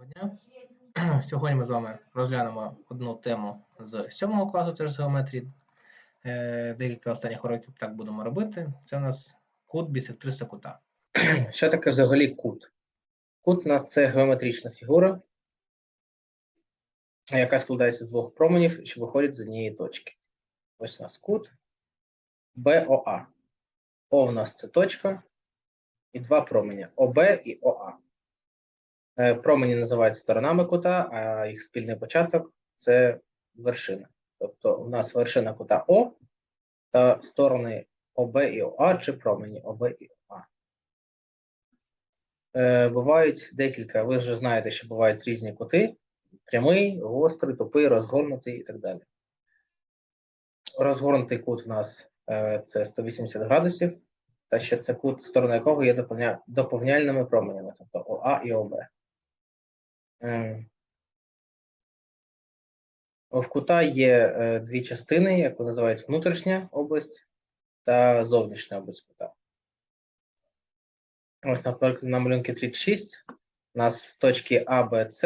Доброго дня. Сьогодні ми з вами розглянемо одну тему з 7 класу, теж з геометрії. Е, Декілька останніх уроків так будемо робити. Це у нас кут бісектриса кута. Що таке взагалі кут? Кут у нас це геометрична фігура, яка складається з двох променів, що виходять з однієї точки. Ось у нас кут БОА. О у нас це точка, і два промені ОБ і ОА. Е, Промені називають сторонами кута, а їх спільний початок це вершина. Тобто у нас вершина кута О та сторони ОБ і ОА чи промені ОБ і ОА. Е, Бувають декілька, ви вже знаєте, що бувають різні кути: прямий, гострий, тупий, розгорнутий і так далі. Розгорнутий кут у нас е, це 180 градусів, та ще це кут, сторона якого є доповня- доповняльними променями, тобто ОА і ОБ. Ем, В кута є е, дві частини, яку називають внутрішня область та зовнішня область кута. Ось, наприклад, на малюнки 36 у нас точки А, Б, С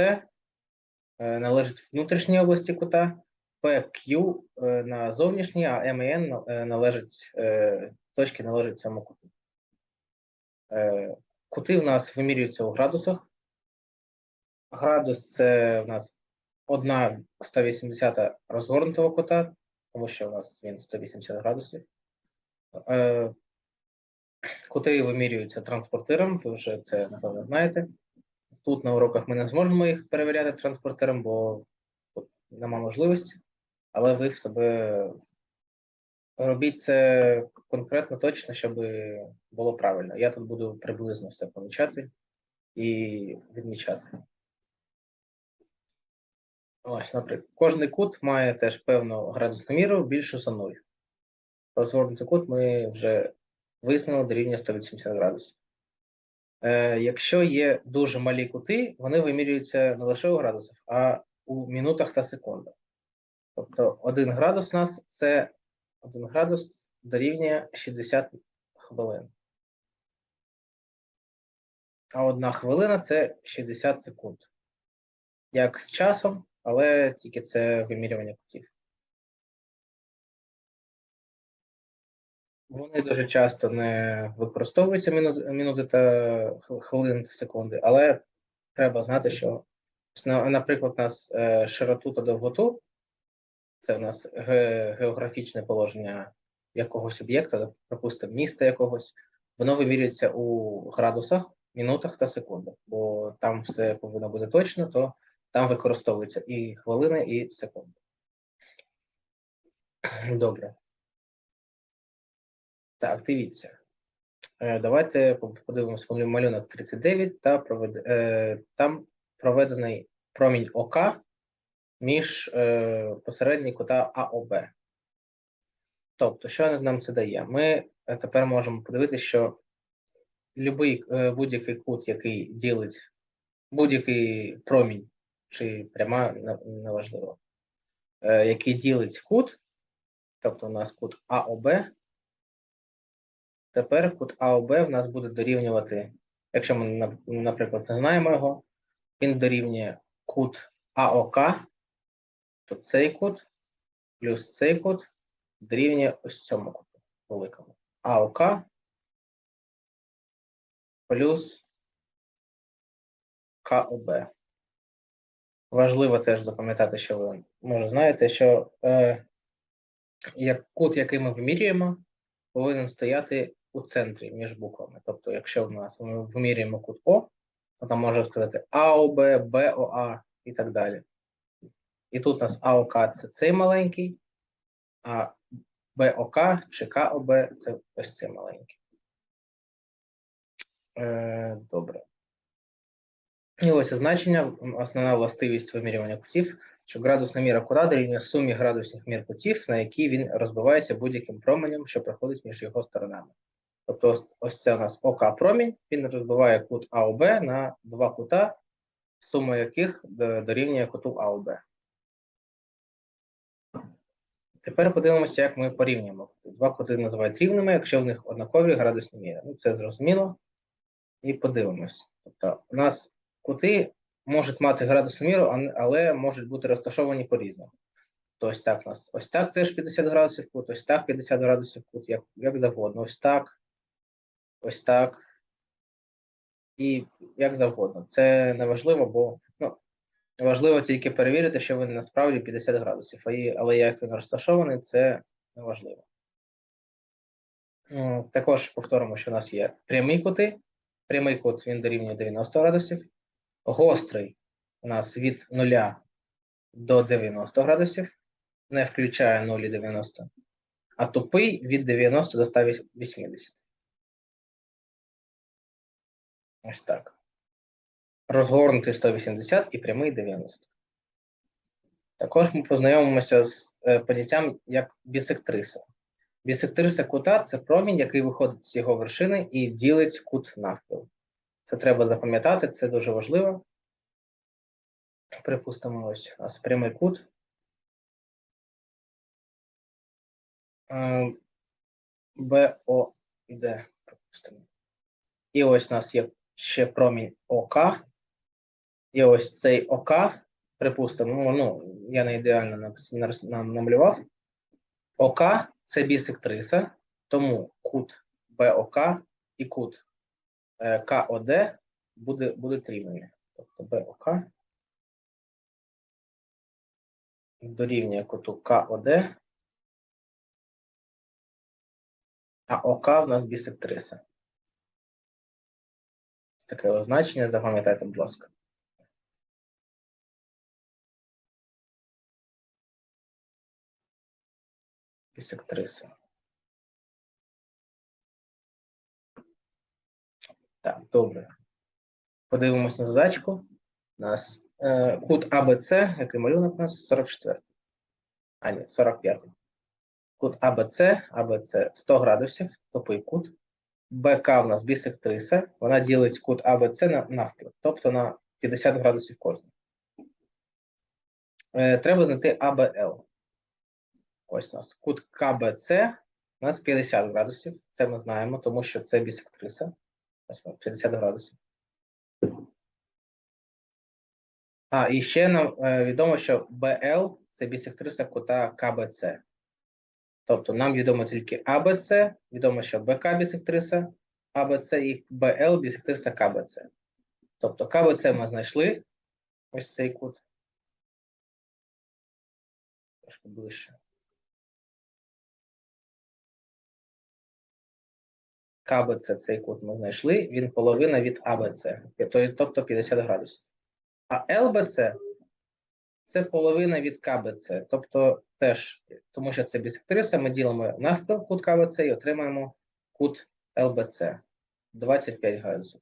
е, належить внутрішній області кута, PQ е, на зовнішній, а М і Н е, належить, е, точки належать цьому куту. Е, Кути в нас вимірюються у градусах. Градус це в нас одна 180 розгорнутого кута, тому що у нас він 180 градусів. Е, Кути вимірюються транспортиром, ви вже це напевно знаєте. Тут на уроках ми не зможемо їх перевіряти транспортиром, бо нема можливості, але ви в себе робіть це конкретно точно, щоб було правильно. Я тут буду приблизно все помічати і відмічати. Ось, наприклад, кожний кут має теж певну градусну міру більшу за 0. Розгорнутий кут ми вже вияснили до рівня 180 градусів. Е, якщо є дуже малі кути, вони вимірюються не лише у градусах, а у мінутах та секундах. Тобто 1 градус у нас це 1 градус дорівнює 60 хвилин. А одна хвилина це 60 секунд. Як з часом, але тільки це вимірювання кутів. Вони дуже часто не використовуються мінути та хвилини та секунди, але треба знати, що, наприклад, у нас е, широту та довготу це у нас географічне положення якогось об'єкта, припустимо, міста якогось, воно вимірюється у градусах, мінутах та секундах, бо там все повинно бути точно, то там використовуються і хвилини, і секунди. Добре. Так, дивіться. Е, Давайте подивимося малюнок 39 та провед... е, там проведений промінь ОК між е, посередні кута АОБ. Тобто, що нам це дає? Ми тепер можемо подивитися, що будь-який кут, який ділить будь-який промінь, чи пряма, неважливо, е, який ділить кут, тобто у нас кут АОБ, Тепер кут АОБ в нас буде дорівнювати, якщо ми, наприклад, не знаємо його, він дорівнює кут АОК, то цей кут плюс цей кут дорівнює ось цьому куту великому. АОК плюс КОБ. Важливо теж запам'ятати, що ви може знаєте, що е, як кут, який ми вимірюємо, повинен стояти у центрі між буквами. Тобто, якщо в нас ми вимірюємо кут О, то там можна сказати АОБ, БОА і так далі. І тут у нас АОК це цей маленький, а БОК чи КОБ це ось цей маленький. Е, добре. І ось значення, основна властивість вимірювання кутів, що градусна міра кута дорівнює сумі градусних мір кутів, на які він розбивається будь-яким променем, що проходить між його сторонами. Тобто ось, ось це у нас ОК промінь, він розбиває кут АОБ на два кута, сума яких дорівнює куту АОБ. Тепер подивимося, як ми порівнюємо. Два кути називають рівними, якщо в них однакові градусні міри. Ну, це зрозуміло. І подивимось. Тобто, у нас кути можуть мати градусну міру, але можуть бути розташовані по-різному. То ось так у нас ось так теж 50 градусів кут, ось так 50 градусів кут, як, як завгодно. Ось так, ось так. І як завгодно. Це не важливо, бо ну, важливо тільки перевірити, що він насправді 50 градусів. Але як він розташований, це не важливо. Також повторимо, що у нас є прямі кути. Прямий кут він дорівнює 90 градусів. Гострий у нас від 0 до 90 градусів, не включає 0 і 90. А тупий від 90 до 180. Ось так. Розгорнутий 180 і прямий 90. Також ми познайомимося з е, поняттям як бісектриса. Бісектриса кута це промінь, який виходить з його вершини і ділить кут навпіл. Це треба запам'ятати, це дуже важливо. Припустимо, ось у нас прямий кут. Е, БОД, припустимо. І ось у нас є ще промінь ОК. І ось цей ОК, припустимо, ну, ну я не ідеально нам намалював. ОК це бісектриса, тому кут БОК і кут е, КОД буде, будуть рівними. Тобто БОК дорівнює куту КОД, а ОК в нас бісектриса. Таке означення, запам'ятайте, будь ласка. Бісектриса. Так, добре. Подивимось на задачку. У нас е, кут АБЦ, який малюнок у нас 44. А, ні, 45. Кут АБЦ, АБЦ 100 градусів, тупий кут. БК в нас бісектриса, вона ділить кут АБЦ на навпіл, тобто на 50 градусів кожен. Е, треба знайти АБЛ. Ось у нас кут КБЦ у нас 50 градусів. Це ми знаємо, тому що це бісектриса. Ось 50 градусів. А, і ще нам е, відомо, що БЛ це бісектриса кута КБЦ. Тобто нам відомо тільки АБЦ, відомо, що БК бісектриса АБЦ і БЛ бісектриса КБЦ. Тобто КБЦ ми знайшли. Ось цей кут. Трошки ближче. КБЦ цей кут ми знайшли, він половина від АБЦ, тобто 50 градусів. А ЛБЦ це половина від КБЦ, тобто теж, тому що це бісектриса, ми ділимо навпіл кут КБЦ і отримаємо кут ЛБЦ 25 градусів.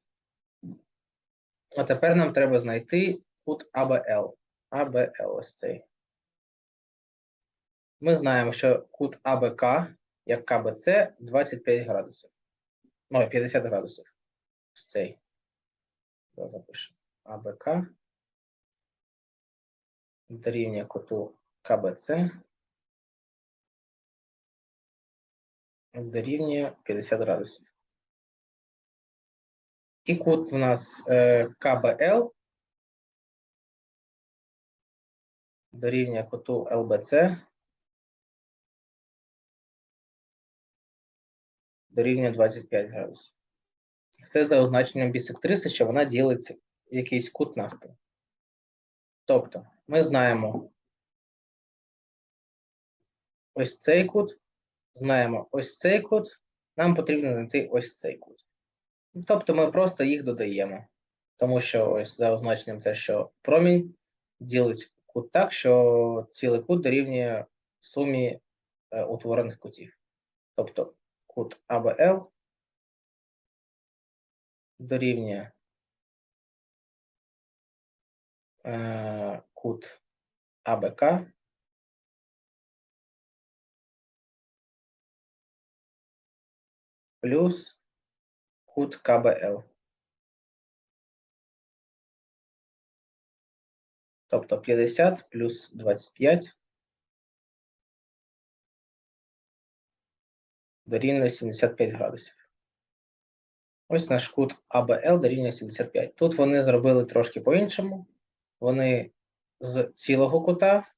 А тепер нам треба знайти кут АБЛ. АБЛ ось цей. Ми знаємо, що кут АБК, як КБЦ, 25 градусів. Ну, 50 градусів. Цей. Запишемо. АБК дорівнює куту КБЦ дорівнює 50 градусів. І кут у нас е, КБЛ дорівнює куту ЛБЦ дорівнює 25 градусів. Все за означенням бісектриси, що вона ділить якийсь кут навпіл. Тобто, ми знаємо ось цей кут, знаємо ось цей кут, нам потрібно знайти ось цей кут. Тобто ми просто їх додаємо, тому що ось за означенням те, що промінь ділить кут так, що цілий кут дорівнює сумі е, утворених кутів. Тобто кут АБЛ дорівнює е, кут АБК плюс кут КБЛ. Тобто 50 плюс 25 дорівнює 75 градусів. Ось наш кут АБЛ дорівнює 75. Тут вони зробили трошки по-іншому. вони з цілого кута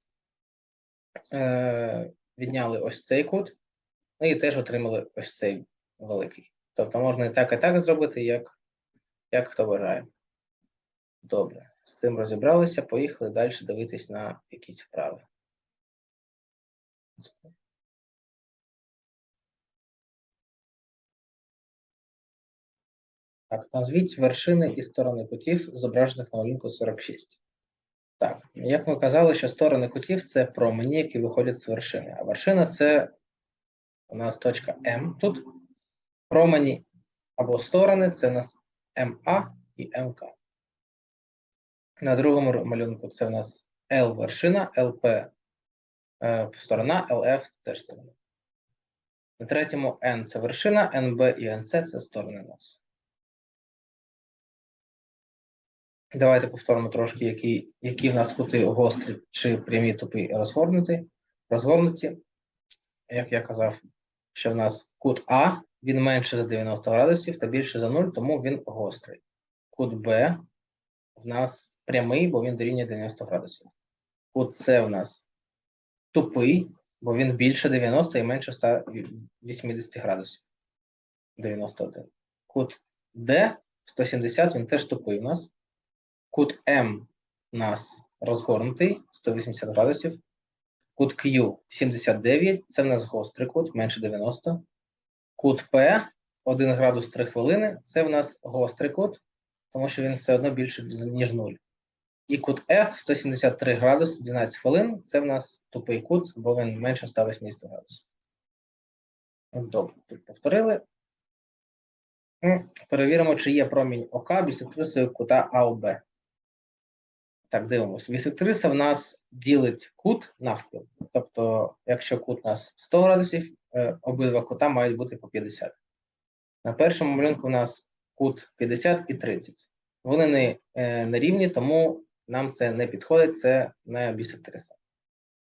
е, відняли ось цей кут, і теж отримали ось цей великий. Тобто можна і так, і так зробити, як, як хто бажає. Добре, з цим розібралися, поїхали далі дивитись на якісь вправи. Так, назвіть вершини і сторони кутів, зображених на малюнку 46. Так, як ми казали, що сторони кутів це промені, які виходять з вершини. А вершина це у нас точка М тут. Промені або сторони це у нас МА і МК. На другому малюнку це у нас L вершина, ЛП е, сторона, ЛФ теж сторона. На третьому N це вершина, НБ і НС це сторони у Давайте повторимо трошки, які, які в нас кути гострі чи прямі тупі розгорнуті. розгорнуті. Як я казав, що в нас кут А, він менше за 90 градусів та більше за 0, тому він гострий. Кут Б в нас прямий, бо він дорівнює 90 градусів. Кут С у нас тупий, бо він більше 90 і менше 180 градусів. 91. Кут Д 170, він теж тупий у нас. Кут М у нас розгорнутий 180 градусів. Кут Q 79, це в нас гострий кут, менше 90. Кут П 1 градус 3 хвилини, це в нас гострий кут, тому що він все одно більше, ніж 0. І кут F 173 градуси 12 хвилин, це в нас тупий кут, бо він менше 180 градусів. Добре, тут повторили. Перевіримо, чи є промінь ОК бісектрисою кута АОБ. Так, дивимося. Бісектриса в нас ділить кут навпіл. Тобто, якщо кут у нас 100 градусів, е, обидва кута мають бути по 50. На першому малюнку у нас кут 50 і 30. Вони не, е, не рівні, тому нам це не підходить, це не бісектриса.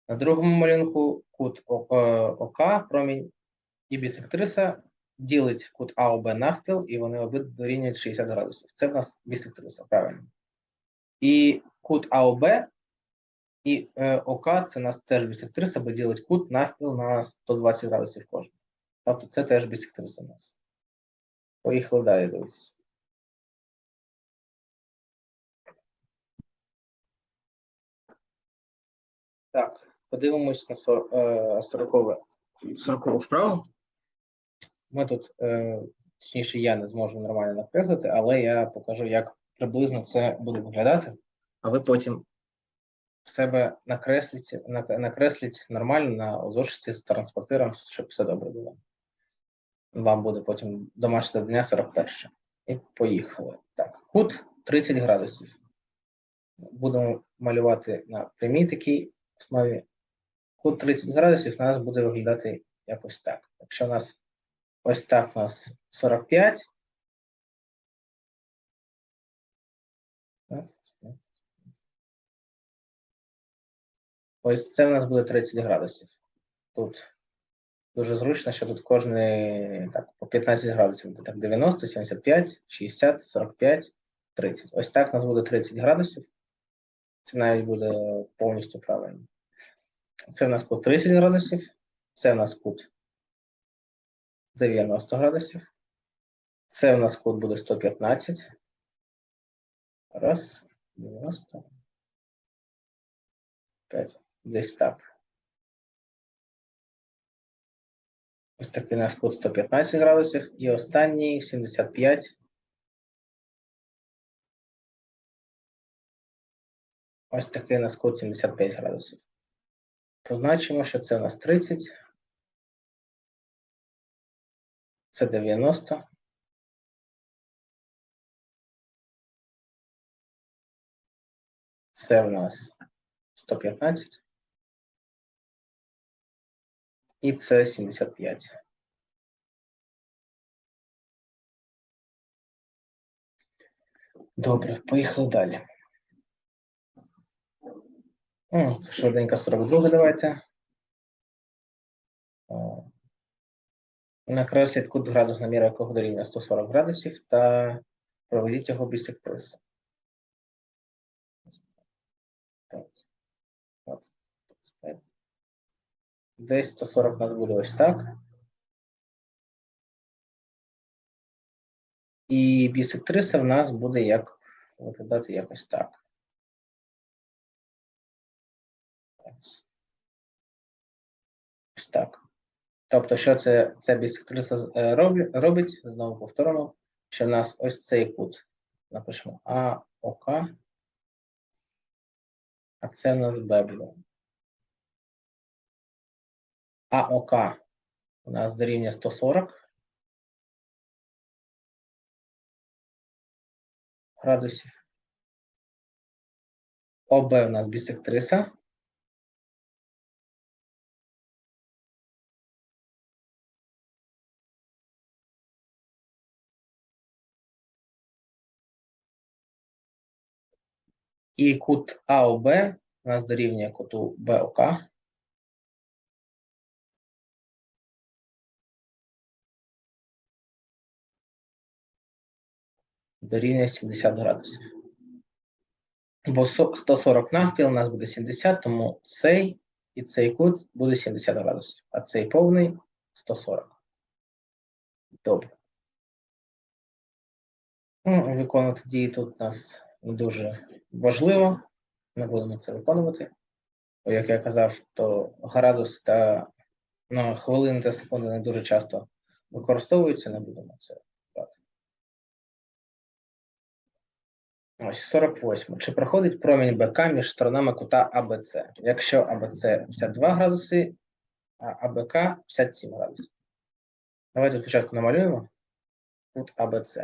На другому малюнку кут е, ОК, промінь і бісектриса ділить кут АОБ навпіл, і вони обидва дорівнюють 60 градусів. Це в нас бісектриса, правильно. І кут АОБ і е, ОК це у нас теж бісектриса, бо ділить кут навпіл на 120 градусів кожен. Тобто це теж бісектриса у нас. Поїхали далі дивитися. Так, подивимось на 40 40 вправу. Ми тут, е, точніше, я не зможу нормально накреслити, але я покажу, як приблизно це буде виглядати, а ви потім в себе накресліть, накресліть нормально на зошиті з транспортиром, щоб все добре було. Вам буде потім домашнє завдання 41. І поїхали. Так, кут 30 градусів. Будемо малювати на прямій такій основі. Кут 30 градусів у нас буде виглядати якось так. Якщо у нас ось так у нас 45. Ось це у нас буде 30 градусів. Тут дуже зручно, що тут кожний так, по 15 градусів. так 90, 75, 60, 45, 30. Ось так у нас буде 30 градусів. Це навіть буде повністю правильно. Це у нас кут 30 градусів, це у нас кут 90 градусів. Це у нас кут буде 115. Раз, 90. 5. Десь так. Ось такий у нас кут 115 градусів. І останній 75. Ось такий у нас кут 75 градусів. Позначимо, що це у нас 30. Це 90. Це в нас 115. І це 75. Добре, поїхали далі. О, швиденько 42 давайте. Накресліть кут градусна міра якого дорівнює 140 градусів та проведіть його бісектрису. 25, 20, 25. Десь 140 у нас буде ось так. І бісектриса в нас буде як виглядати якось так. Ось. Так. Тобто, що це, ця бісектриса е, робить? Знову повторимо, що в нас ось цей кут. Напишемо АОК, а це в нас Б буде. АОК у нас дорівнює 140 градусів. ОБ у нас бісектриса. І кут АОБ у нас дорівнює куту БОК. Дорівнює 70 градусів. Бо 140 навпіл у нас буде 70, тому цей і цей кут буде 70 градусів, а цей повний 140. Добре. Ну, виконувати дії тут у нас не дуже важливо. Не будемо це виконувати. Бо, як я казав, то градус та ну, хвилини та секунди не дуже часто використовуються, не будемо це Ось 48. Чи проходить промінь БК між сторонами кута АБЦ? Якщо АБЦ 52 градуси, а АБК 57 градусів. Давайте спочатку намалюємо кут АБЦ.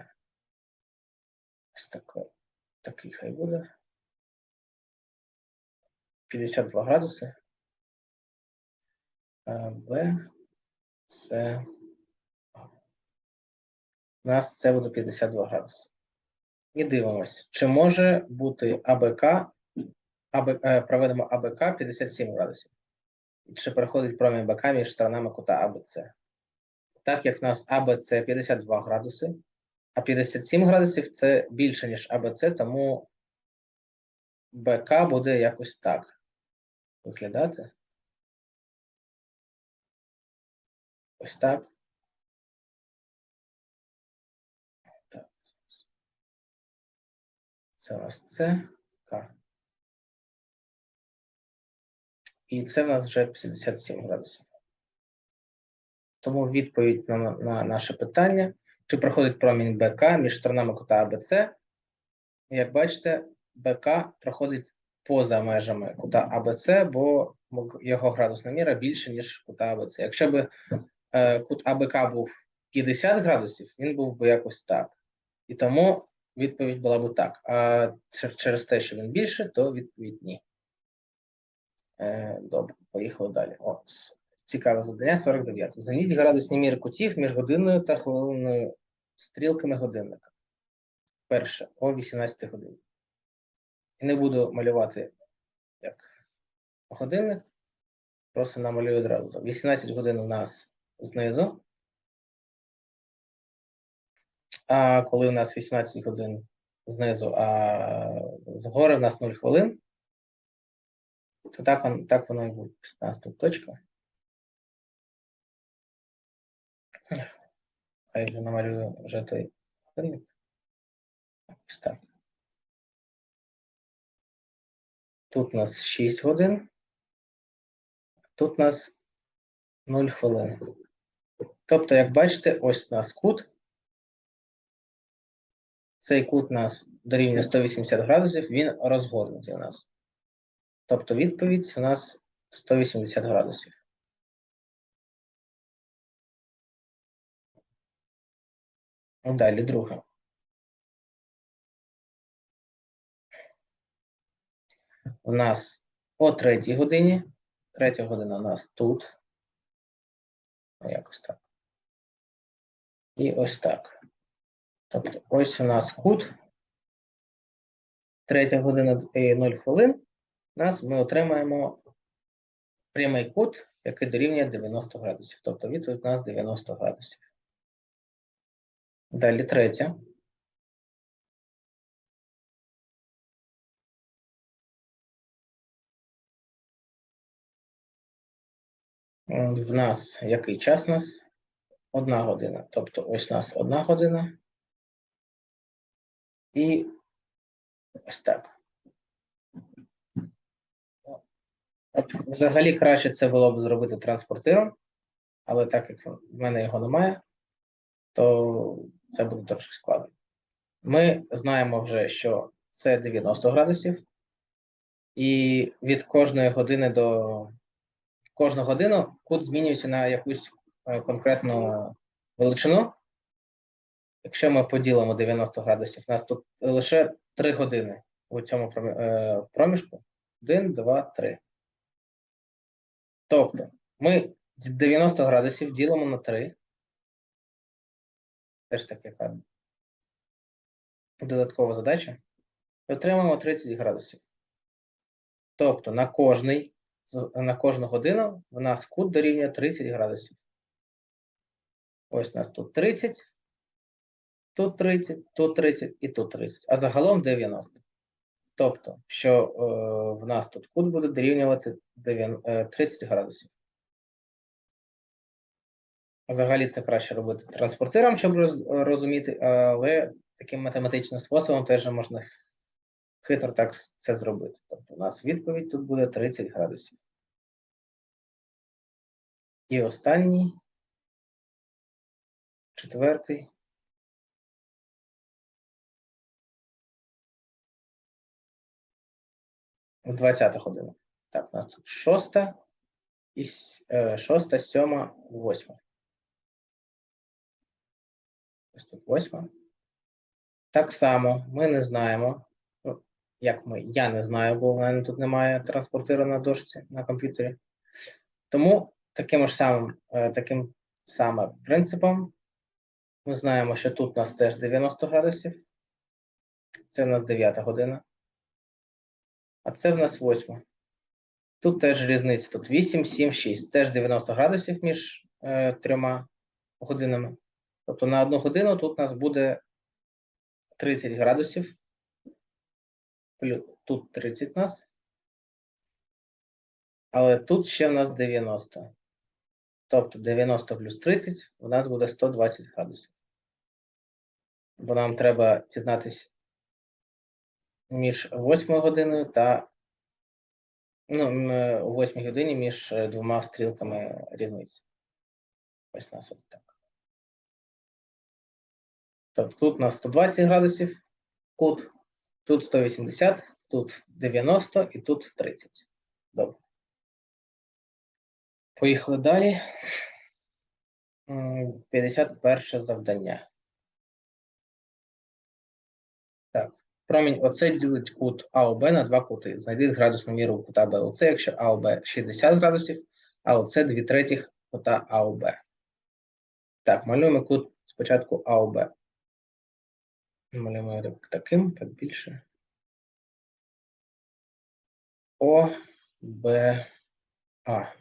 Ось такий, такий хай буде. 52 градуси. Б, С. У нас це буде 52 градуси. І дивимось, чи може бути АБК, АБ, е, проведемо АБК 57 градусів. Чи переходить промінь БК між сторонами кута АБЦ. Так як в нас АБЦ 52 градуси, а 57 градусів це більше, ніж АБЦ, тому БК буде якось так виглядати. Ось. Так. Це у нас С, К. І це в нас вже 57 градусів. Тому відповідь на, на наше питання, чи проходить промінь БК між сторонами кута АБЦ. Як бачите, БК проходить поза межами кута АБЦ, бо його градусна міра більше, ніж кута АБЦ. Якщо б е, кут АБК був 50 градусів, він був би якось так. І тому відповідь була б так. А через те, що він більше, то відповідь ні. Е, добре, поїхали далі. От, цікаве завдання 49. Знайдіть градусні міри кутів між годинною та хвилинною стрілками годинника. Перше о 18 годині. І не буду малювати як годинник, просто намалюю одразу. 18 годин у нас знизу. А коли у нас 18 годин знизу, а згори у нас 0 хвилин, то так, так воно і буде. У нас тут точка. А я вже намалюю вже той годинник. Ось так. Тут у нас 6 годин. Тут у нас 0 хвилин. Тобто, як бачите, ось у нас кут. Цей кут у нас дорівнює 180 градусів, він розгорнутий у нас. Тобто відповідь у нас 180 градусів. Далі друге. У нас о третій годині. Третя година у нас тут. Якось так. І ось так. Тобто, ось у нас кут 3 година і 0 хвилин. У нас ми отримаємо прямий кут, який дорівнює 90 градусів. Тобто відповідь у нас 90 градусів. Далі третя. В нас який час у нас? Одна година. Тобто ось у нас одна година. І ось так. Взагалі краще це було б зробити транспортиром, але так як в мене його немає, то це буде трошки складно. Ми знаємо вже, що це 90 градусів, і від кожної години до кожну годину кут змінюється на якусь е, конкретну величину. Якщо ми поділимо 90 градусів, у нас тут лише 3 години у цьому е, проміжку. 1, 2, 3. Тобто ми 90 градусів ділимо на 3. Теж таке яка додаткова задача. І отримаємо 30 градусів. Тобто на кожний, на кожну годину в нас кут дорівнює 30 градусів. Ось у нас тут 30, тут 30, тут 30 і тут 30. А загалом 90. Тобто, що е, в нас тут кут буде дорівнювати 9 е, 30 градусів. Взагалі це краще робити транспортиром, щоб роз- розуміти, але таким математичним способом теж можна хитро так це зробити. Тобто у нас відповідь тут буде 30 градусів. І останній, четвертий. 20 година. Так, у нас тут шоста, і с- е, шоста, сьома, восьма. Ось тут восьма. Так само ми не знаємо, ну, як ми, я не знаю, бо в мене тут немає транспортира на дошці на комп'ютері. Тому таким ж самим, е, таким саме принципом ми знаємо, що тут у нас теж 90 градусів. Це в нас 9 година. А це в нас 8. Тут теж різниця. Тут 8, 7, 6. Теж 90 градусів між е, трьома годинами. Тобто на одну годину тут у нас буде 30 градусів. Тут 30 у нас. Але тут ще в нас 90. Тобто 90 плюс 30 у нас буде 120 градусів. Бо нам треба дізнатися між 8 годиною та ну, е, 8 годині між е, двома стрілками різниці. Ось нас от так. Тобто тут у нас 120 градусів кут, тут 180, тут 90 і тут 30. Добре. Поїхали далі. 51 завдання. Промінь ОЦ ділить кут АОБ на два кути. Знайди градусну міру кута БОЦ, якщо АОБ 60 градусів, а ОЦ 2 третіх кута АОБ. Так, малюємо кут спочатку АОБ. Малюємо його так- таким, так більше. О, Б, А.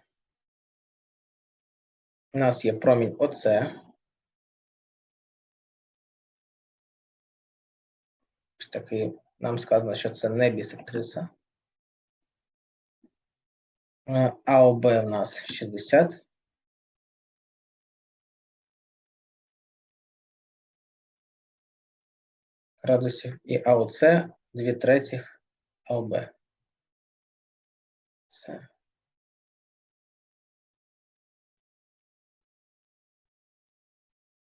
У нас є промінь ОЦ. Ось такий, нам сказано, що це не бісектриса. Е, АОБ у нас 60. градусів і АОЦ 2 третіх АОБ. Це.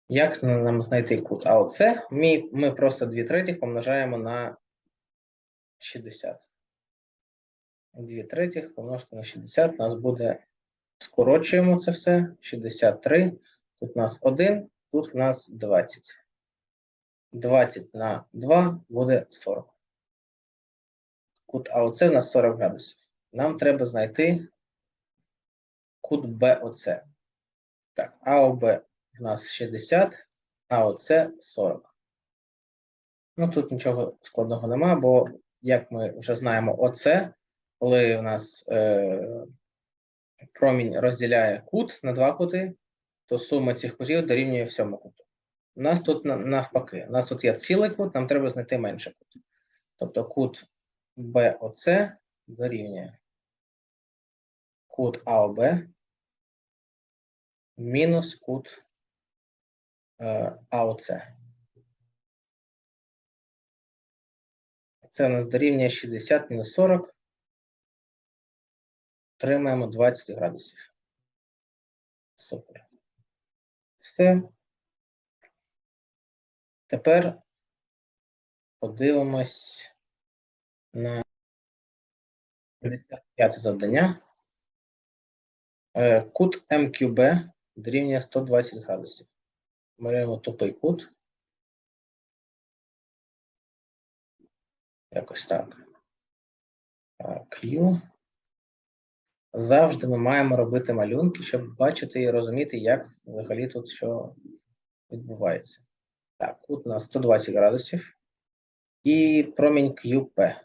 Як нам знайти кут АОЦ? Ми, ми просто 2 третіх помножаємо на 60. 2 третіх помножити на 60. У нас буде, скорочуємо це все. 63. Тут у нас 1, тут в нас 20. 20 на 2 буде 40. Кут АОЦ у нас 40 градусів. Нам треба знайти кут БОЦ. Так, АОБ в нас 60, АОЦ 40. Ну, тут нічого складного нема, бо, як ми вже знаємо, ОЦ, коли у нас е, промінь розділяє кут на два кути, то сума цих кутів дорівнює всьому куту. У нас тут навпаки. У нас тут є цілий кут, нам треба знайти менший кут. Тобто кут БОЦ дорівнює кут АОБ мінус кут е, АОЦ. Це у нас дорівнює 60 мінус 40. Отримаємо 20 градусів. Супер. Все. Тепер подивимось на 55 завдання. Е, Кут МQB дорівнює 120 градусів. Беремо тупий кут. Якось так. Q. Завжди ми маємо робити малюнки, щоб бачити і розуміти, як взагалі тут що відбувається. Так, кут на 120 градусів. І промінь QP.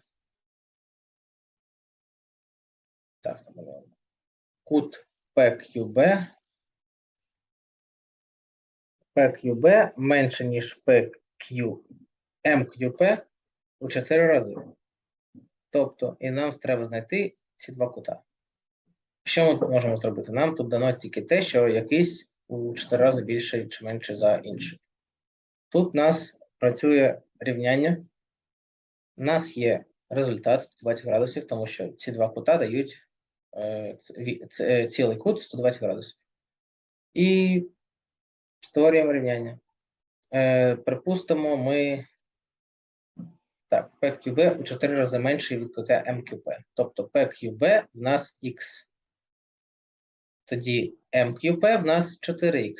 Так, воно. кут PQB. PQB менше, ніж PQ MQP у 4 рази. Тобто, і нам треба знайти ці два кута. Що ми можемо зробити? Нам тут дано тільки те, що якийсь у 4 рази більший чи менший за інший. Тут у нас працює рівняння. У нас є результат 120 градусів, тому що ці два кута дають е, е, цілий кут 120 градусів. І створюємо рівняння. Е, припустимо, ми так, PQB у 4 рази менший від кута MQP. Тобто PQB в нас X. Тоді MQP в нас 4X.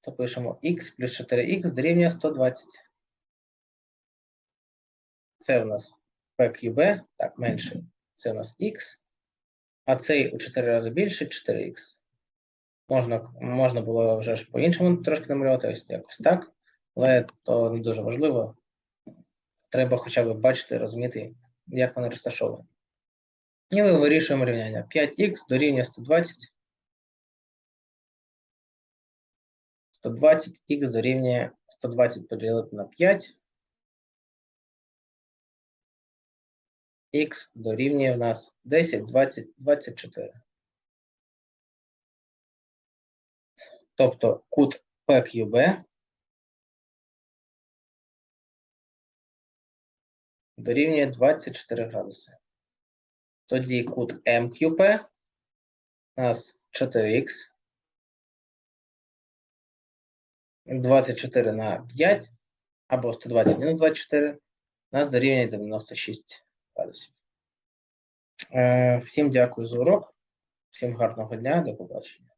То пишемо X плюс 4X дорівнює 120. Це в нас PQB, так, менший. Це у нас X. А цей у 4 рази більший 4X. Можна, можна було вже ж по-іншому трошки намалювати, ось якось так. Але то не дуже важливо. Треба хоча б бачити, розуміти, як вони розташовані. І ми вирішуємо рівняння. 5х дорівнює 120. 120х дорівнює 120 поділити на 5. Х дорівнює в нас 10, 20, 24. Тобто кут PQB дорівнює 24 градуси. Тоді кут MQP у нас 4х. 24 на 5 або 120 мінус 24 у нас дорівнює 96 градусів. Е, Всім дякую за урок. Всім гарного дня, до побачення.